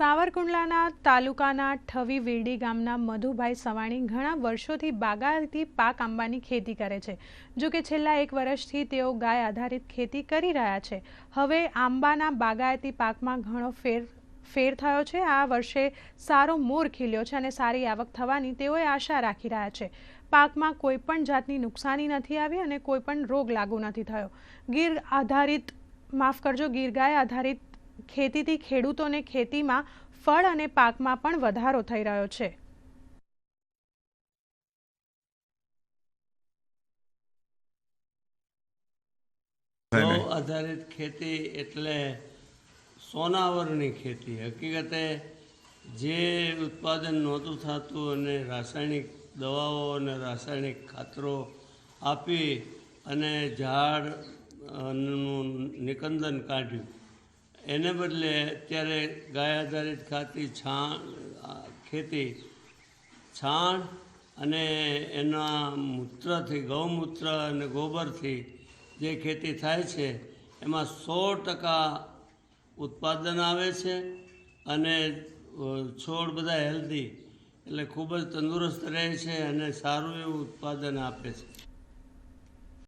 સાવરકુંડલાના તાલુકાના ઠવી વીરડી ગામના મધુભાઈ સવાણી ઘણા વર્ષોથી બાગાયતી પાક આંબાની ખેતી કરે છે. જો કે છેલ્લા એક વર્ષથી તેઓ ગાય આધારિત ખેતી કરી રહ્યા છે. હવે આંબાના બાગાયતી પાકમાં ઘણો ફેર ફેર થયો છે. આ વર્ષે સારો મોર ખીલ્યો છે અને સારી આવક થવાની તેઓએ આશા રાખી રહ્યા છે. પાકમાં કોઈ પણ જાતની નુકસાની નથી આવી અને કોઈ પણ રોગ લાગુ નથી થયો. ગીર આધારિત, માફ કરજો, ગીર ગાય આધારિત ખેતીથી ખેડૂતોને ખેતીમાં ફળ અને પાકમાં પણ વધારો થઈ રહ્યો છે. આધારિત ખેતી એટલે સોનાવરની ખેતી. હકીકતે જે ઉત્પાદન નહોતું થતું અને રાસાયણિક દવાઓ અને રાસાયણિક ખાતરો આપી અને ઝાડનું નિકંદન કાઢ્યું એને બદલે અત્યારે ગાય આધારિત ખાતી છાણ ખેતી, છાણ અને એના મૂત્રથી, ગૌમૂત્ર અને ગોબરથી જે ખેતી થાય છે, એમાં સો ટકા ઉત્પાદન આવે છે અને છોડ બધા હેલ્ધી, એટલે ખૂબ જ તંદુરસ્ત રહે છે અને સારું એવું ઉત્પાદન આપે છે.